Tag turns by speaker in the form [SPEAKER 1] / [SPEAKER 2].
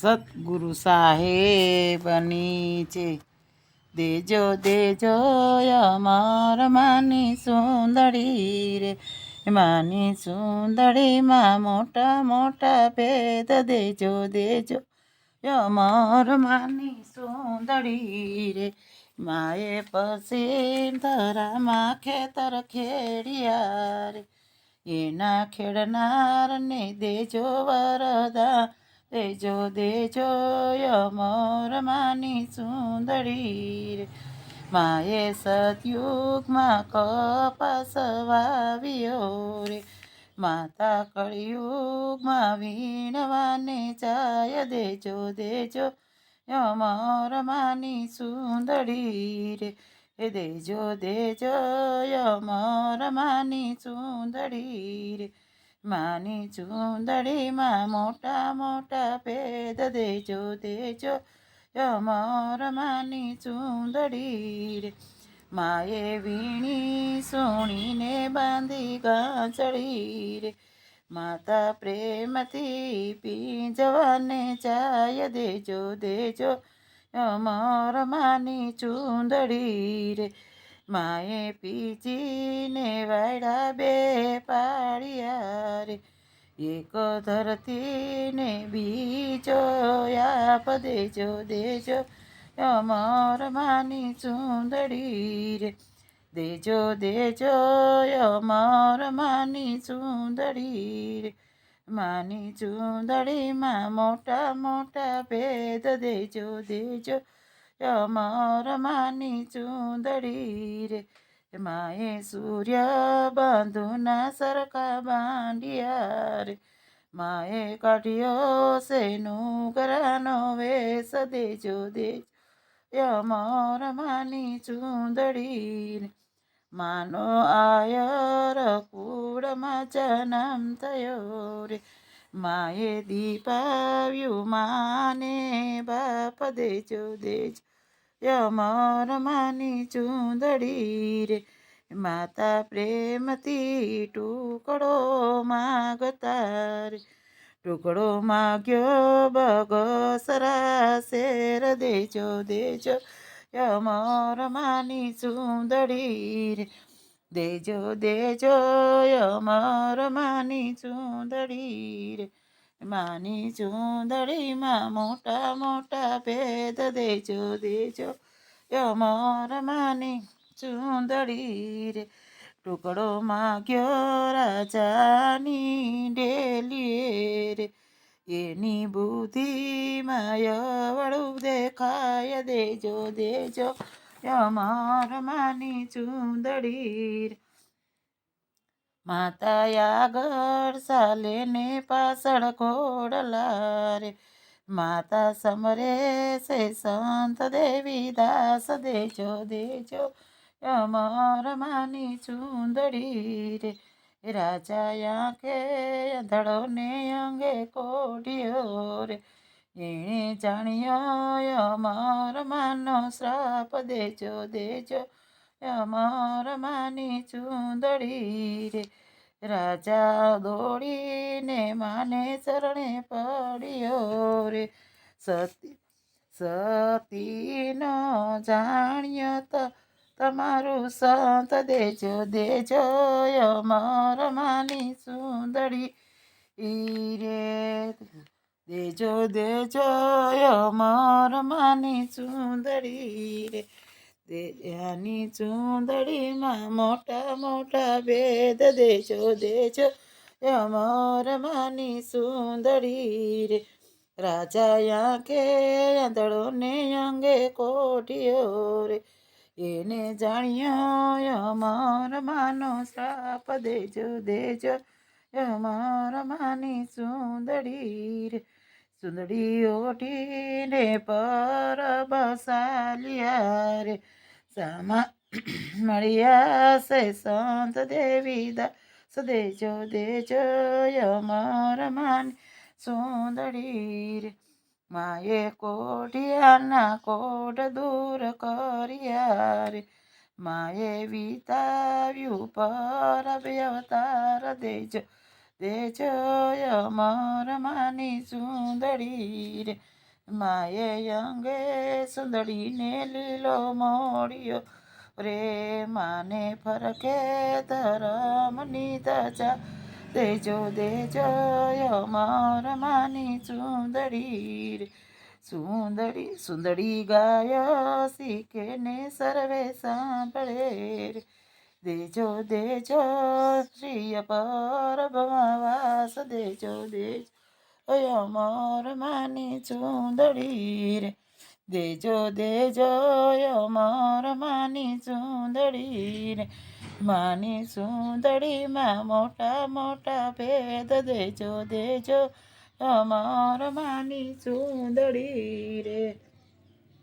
[SPEAKER 1] સતગુરુ સાહેબની છે દેજો દેજો, અમાર માની સુંદરી રે, માની સુંદરીમાં મોટા મોટા ભેદ દેજો દેજો, અમાર માની સુંદરી રે, માએ પછી ધરામાં ખેતર ખેડિયા રે, એના ખેડનારને દેજો વરદા દેજો દેજો અમર માની સુંદરી રે માએ સતયુગમાં કપાસ વાવ્યો રે માતા કળિયુગમાં વીણવાને ચાય દેજો દેજો અમર માની સુંદરી રે એ દેજો દેજો અમર માની સુંદરી રે માની ચૂંદડીમાં મોટા મોટા ભેદ દેજો દેજો. અમર માની ચૂંદડી રે. માએ વીણી સોણીને બાંધી ગાંચડી રે. માતા પ્રેમથી પીંજવાને ચાય દેજો દેજો. અમર માની ચૂંદડી રે. માએ પીચીને વાયડા બે પાડ્યા રે એક ધરતીને બીજો આપ દેજો દેજો અમર માની સુંદડી રે. દેજો દેજો અમર માની સુંદડી રે. માની ચૂંદડીમાં મોટા મોટા ભેદ દેજો દેજો અમર માની ચૂંદડી રે માએ સૂર્ય બાંધુના સરખા બાંડિયા રે માએ કાઢ્યો સેનું નુગરાનો વેસ દેજો દેજો અમર માની ચૂંદડી રે માનો આયર કુળમાં જન્મ થયો રે માએ દીપાવ્યું માને બાપ દેજો દેજો યમર માની ચૂંદડી રે માતા પ્રેમથી ટુકડો માગતા રે ટુકડો માગ્યો બગસરા શેર દેજો દેજો યમર માની ચૂંદડી રે દેજો દેજો યમર માની ચૂંદડી રે માની ચૂંદડીમાં મોટા મોટા ભેદ દેજો દેજો. યમર માની ચૂંદડી રે. ટુકડો માગ્યો રાજાની ડેલીએ રે. એની બુદ્ધિમાં યવળું દેખાય દેજો દેજો. યમર માની ચૂંદડી રે. માતા આગળ ચાલે ને પાછળ ઘોડલા રે માતા સમરે સે સંત દેવી દાસ દેજો દેજો, અમર માની ચૂંદડી રે. રાજા આંખે અંધળો ને અંગે કોઢિયો રે. એણે જાણ્યો, અમર માનો શ્રાપ દેજો દેજો અમર માની ચૂંદડી રે. રાજા દોડીને માને ચરણે પડ્યો રે. સતી, સતીનો જાણ્યો તમારું સંત દેજો દેજો અમર માની સુંદરી રે. દેજો દેજો માની સુંદરી રે. દેજાની ચૂંદડીમાં મોટા મોટા ભેદ દેજો દેજો અમર માની સુંદડી રે. રાજા આંખે આંધળો ને અંગે કોઠિયો રે. એને જાણ્યો અમર માનો શ્રાપ દેજો દેજો, અમર માની સુંદડી રે. સુંદડી ઓઠીને પર બસાલિયા રે. સામા મળ્યા સે સંત દેવી દા. દેજો દેજો અમર માની સુંદડી રે. માએ કોઢિયાના કોઢ દૂર કર્યા રે. માએ વિતાવ્યું પર અવતાર દેજો દેજો અમર માની સુંદરી રે. માએ અંગે સુંદરીને લીલો મોડ્યો રે માને ફરકે ધરમની ધજા. દેજો દેજો, અમર માની સુંદરી રે. સુંદરી સુંદરી ગાય શીખે ને સર્વે સાંભળે રે. દેજો દેજો શ્રી પર વાસ દેજો દેજો અમર માની સુંદડી રે. દેજો દેજો અમર માની સુંદડી રે. માની સુંદડીમાં મોટા મોટા ભેદ દેજો દેજો અમર માની સુંદડી રે.